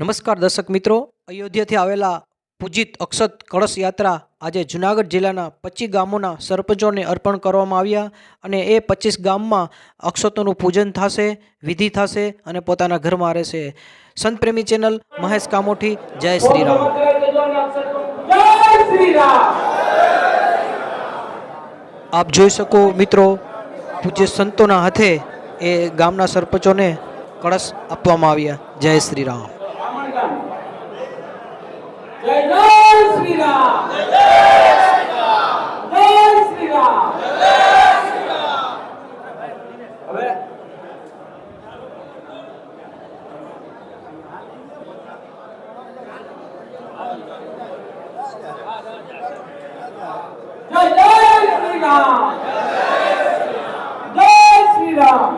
નમસ્કાર દર્શક મિત્રો. અયોધ્યાથી આવેલા પૂજિત અક્ષત કળશ યાત્રા આજે જુનાગઢ જિલ્લાના પચીસ ગામોના સરપંચોને અર્પણ કરવામાં આવ્યા અને એ પચીસ ગામમાં અક્ષતોનું પૂજન થશે, વિધિ થશે અને પોતાના ઘરમાં રહેશે. સંત પ્રેમી ચેનલ, મહેશ કામોઠી, જય શ્રી રામ આપ જોઈ શકો મિત્રો, પૂજ્ય સંતોના હાથે એ ગામના સરપંચોને કળશ આપવામાં આવ્યા. જય શ્રી રામ જય જય શ્રી રામ જય શ્રી રામ હવે જય જય શ્રી રામ જય શ્રી રામ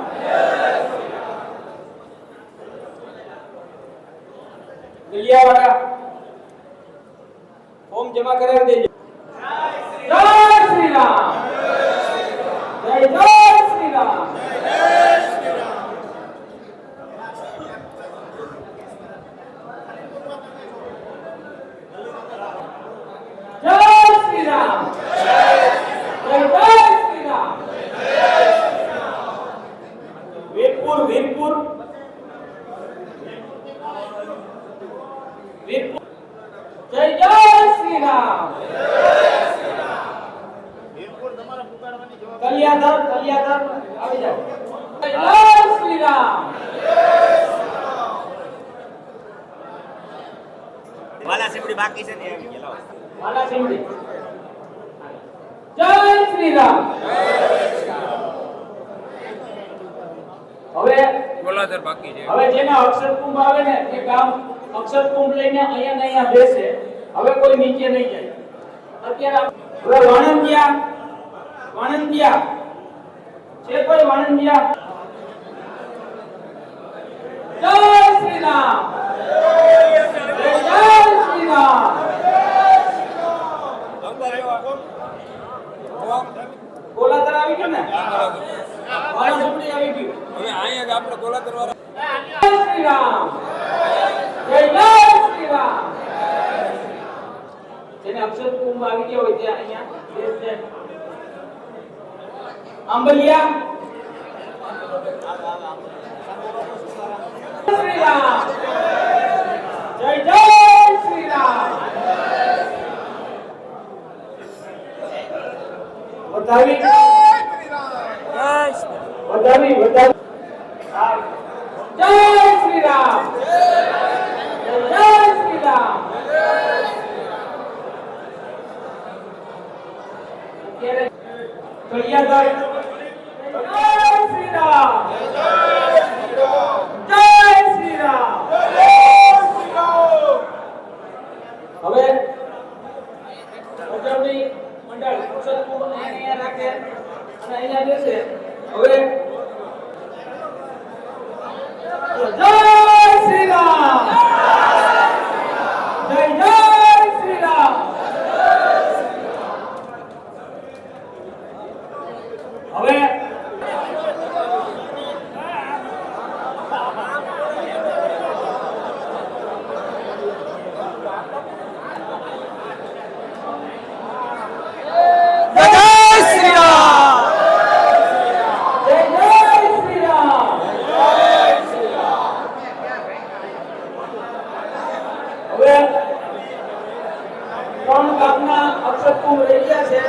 ગલિયાવાળા ફોર્મ જમા કરાવી દેજો. જય શ્રી રામ જય જય શ્રી રામ વીરપુર વીરપુર. વીરપુર રામ કલ્યાધર કલ્યાધર આવી જાઓ. જય જય શ્રી રામ. વાલા સીમડી બાકી છે ને આવી ગયા લાવો. માલા જય શ્રી રામ. હવે ગોલાધર બાકી છે. હવે જેના અક્ષર કુંભ આવે ને એ ગામ અક્ષર કુંભ લઈને અહીંયા ને અહીંયા બેસે. હવે કોઈ નીચે નહીં જાય. અત્યારે હવે વાણંદિયા વાણંદિયા છે કોઈ વાણંદિયા જય શ્રી રામ જય જય શ્રી રામ ગોલાધર આવી ગયું ને? વાલા ઝૂંપડી આવી ગયું હવે અહીંયા આપણે ગોલાધર વાળા જય શ્રી રામ જય જય શ્રી રામ જેને અક્ષર ગયા હોય ત્યાં અહીંયા. આંબલિયા શ્રી રામ જય જય શ્રી રામ વધાવી વધાવી. વધાવી જય શ્રી રામ જય જય શ્રી રામ અત્યારે કળિયાદર શ્રી રામ જય શ્રી રામ. હવે ઉજવણી મંડળ અક્ષર અહીંયા રાખે અને અહીંયા બેસે હવે જય શ્રી રામ જય જય શ્રી રામ હવે જય શ્રી રામ જય જય શ્રી રામ હવે ત્રણ ગામના અક્ષર કુંભ રહી ગયા છે.